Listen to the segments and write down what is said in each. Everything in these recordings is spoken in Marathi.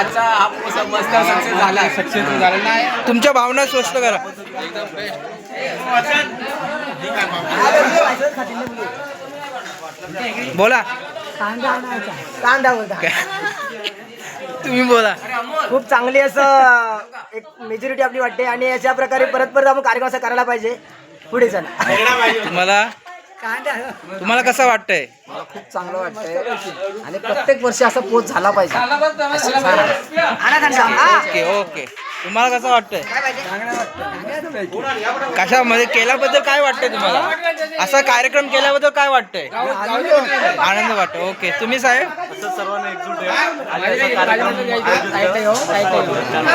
आजचा हा पोसा मस्त सक्सेस झाला. सक्सेस झाला. नाही. तुमच्या भावना स्वस्थ करा. बोला. कांदा बोलता तुम्ही बोला. खूप चांगली असं एक मेजॉरिटी आपली वाटते. आणि अशा प्रकारे परत परत आपण कार्यक्रम असा करायला पाहिजे. पुढे चला. तुम्हाला कांदा तुम्हाला कसं वाटतंय? मला खूप चांगलं वाटतंय. आणि प्रत्येक वर्षी असा पोच झाला पाहिजे. हा. Okay okay. तुम्हाला कसं वाटतंय. कशामध्ये केल्याबद्दल काय वाटतंय तुम्हाला? असा कार्यक्रम केल्याबद्दल काय वाटतंय? आनंद वाटतो. ओके. तुम्ही साहेब?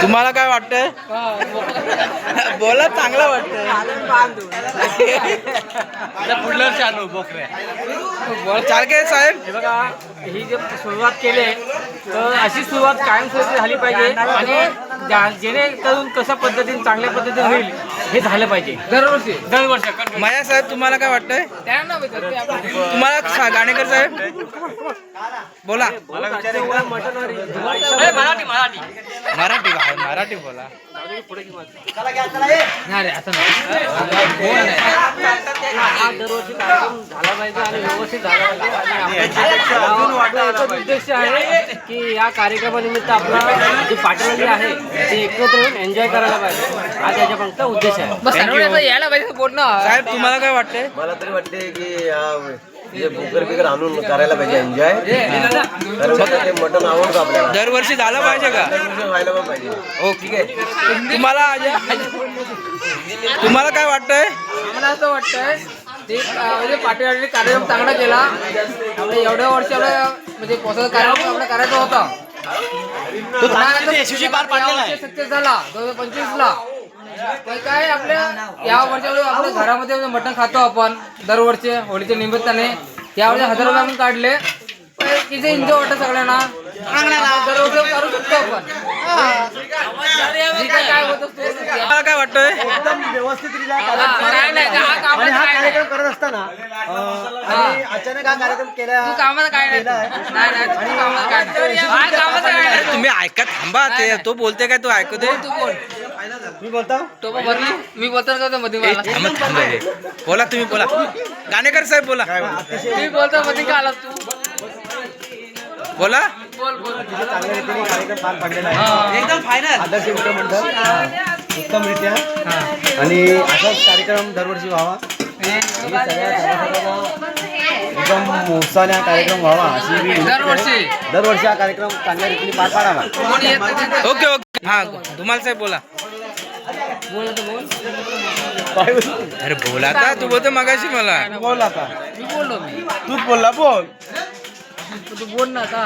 तुम्हाला काय वाटतंय? बोला चांगलं वाटतंय. चालके साहेब? हे बघा ही जे सुरुवात केली तर अशी सुरुवात कायमस्वरूपी झाली पाहिजे आणि जेणेकरून कशा पद्धतीने चांगल्या पद्धतीने होईल हे झालं पाहिजे. दरवर्षी. दरवर्षी माया साहेब तुम्हाला काय वाटतंय? तुम्हाला सा- गाणेकर साहेब? बोला. मराठी मराठी. मराठी मराठी बोला. हा दरवर्षी कार्यक्रम झाला पाहिजे आणि व्यवस्थित झाला पाहिजे आणि आपल्या गावाचा एकच उद्देश आहे की या कार्यक्रमानिमित्त आपला जी पाटील जे आहे ते एकत्र येऊन एन्जॉय करायला पाहिजे. हा त्याच्या फक्त उद्देश आहे. यायला पाहिजे बोलणं. साहेब तुम्हाला काय वाटतंय? मला तरी वाटते की हा जे बुकर बिकर आणून करायला पाहिजे एन्जॉय कारण कसं ते मटण आवडतं आपल्याला. दरवर्षी झालं पाहिजे का? दरवर्षी व्हायला पण पाहिजे. ओके तुम्हाला आज- तुम्हाला काय वाटतंय? मला असं वाटतंय ते अं, म्हणजे पाटील कार्यक्रम चांगला केला. म्हणजे एवढ्या वर्ष आपल्या म्हणजे पोसाचा कार्यक्रम आपला करायचा होता. सक्सेस झाला दोन हजार पंचवीस ला काय आपल्या या वर्षी आपल्या घरामध्ये मटण खातो आपण दरवर्षी होळीच्या निमित्ताने यावर्षी हजार रुपये आपण काढले किती एन्जॉय वाटत सगळ्यांना आपण दरवर्षी करू शकतो आपण. जी काय काय होत असतो तुम्हाला काय वाटतंय? एकदम व्यवस्थितरित्या नाही नाही हा आणि कामाचं हा काय नाही. कार्यक्रम करत असताना अं, आणि अचानक हा कार्यक्रम केला तू कामाचं काय नाही. नाही नाही तू कामाचं काय नाही. हा कामाचं काय नाही. तुम्ही ऐका थांबा ते तो बोलते काय तो ऐकू दे तू बोल. मी बोलतो? तो पण बदली मी बोलतो का तो मध्ये मला. थांबा थांबा रे. बोला तुम्ही बोला. गाणेकर साहेब बोला. मी बोलतो मध्ये का आला तू? बोला. बोल बोल. चांगल्या रीतीने कार्यक्रम पार पडलेला आहे. एकदम फायनल आदर्श मित्र मंडळ उत्तमरित्या. आणि असाच कार्यक्रम दरवर्षी व्हावा. आणि सगळ्या सभासदांना एकदम उत्साहाने हा कार्यक्रम व्हावा अशी मी विनंती करेन. दरवर्षी. दरवर्षी हा कार्यक्रम चांगल्या रीतीने पार पाडावा. कोणी येत नाही तिथे. Okay okay. हा धुमाल साहेब बोला. अरे बोला आता तू बोलतो मगाशी मला. बोल आता. मी बोललो मी. तूच बोलला बोल. तू बोल ना आता.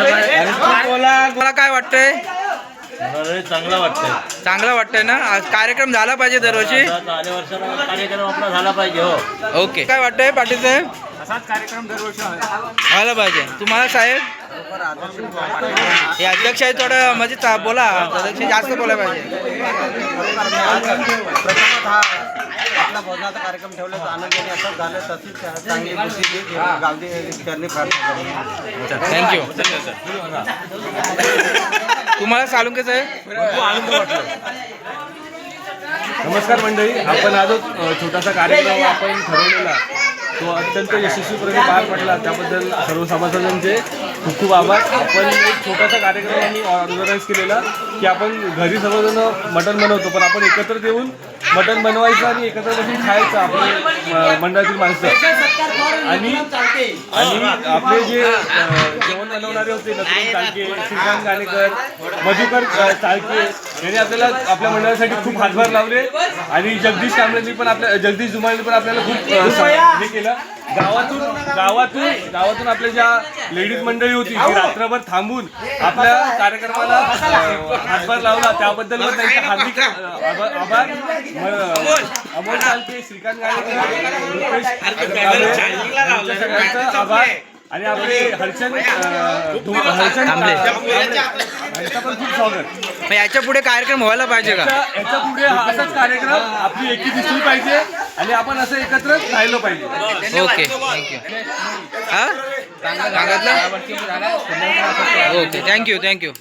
अरे तू बोला. मला काय वाटतंय? चांगला वाटतंय. चांगलं वाटतंय ना? आज कार्यक्रम झाला पाहिजे दरवर्षी. कार्यक्रम आपला झाला पाहिजे हो. ओके. काय वाटतंय पाटील साहेब? असाच कार्यक्रम दरवर्षी व्हायला पाहिजे. तुम्हाला साहेब? हे अध्यक्ष आहे थोडं म्हणजे चा- बोला अध्यक्ष जास्त बोलायला पाहिजे. प्रथमतः आपला भोजनाचा कार्यक्रम ठेवल्याचा आनंद आणि असंच झालं तशीच चांगली गोष्टी गावठी करणे प्रार्थना करतो. थँक्यू तुम्हाला सालुंके साहेब? नमस्कार मंडळी आपण आज छोटासा कार्यक्रम आपण ठरवलेला तो अत्यंत यशस्वीपणे पार पडला. त्याबद्दल सर्व सभासदांचे खूप खूप आभार. आपण एक छोटासा कार्यक्रम आम्ही ऑर्गनाईज केलेला की आपण घरी सर्वजण मटण बनवतो पण आपण एकत्र येऊन मटण बनवायचं आणि एकत्र बसून खायचं आपले मंडळातील माणसं. आणि आणि आपले जे जेवण बनवणारे होते नथुराम चालके श्रीकांत गाणेकर मधुकर अ, चालके यांनी आपल्याला आपल्या मंडळासाठी खूप हातभार लावले. आणि जगदीश कांबळेंनी पण आपल्या जगदीश जुमाळेंनी पण आपल्याला खूप हे केलं. गावातून गावातून गावातून आपल्या ज्या लेडीज मंडळी होती ती रात्रभर थांबून आपल्या कार्यक्रमाला हातभार लावला. त्याबद्दल पण त्यांचे हार्दिक आभार. अमोल चालके श्रीकांत सगळ्यांचा आभार. आणि आपले पण खूप स्वागत. मग याच्यापुढे कार्यक्रम व्हायला पाहिजे का? याच्या याच्यापुढे हा असाच कार्यक्रम आपली एकी दिसली पाहिजे आणि आपण असं एकत्र राहिलो पाहिजे. ओके. थँक्यू हा. सांगितलं? Okay. Thank you thank you.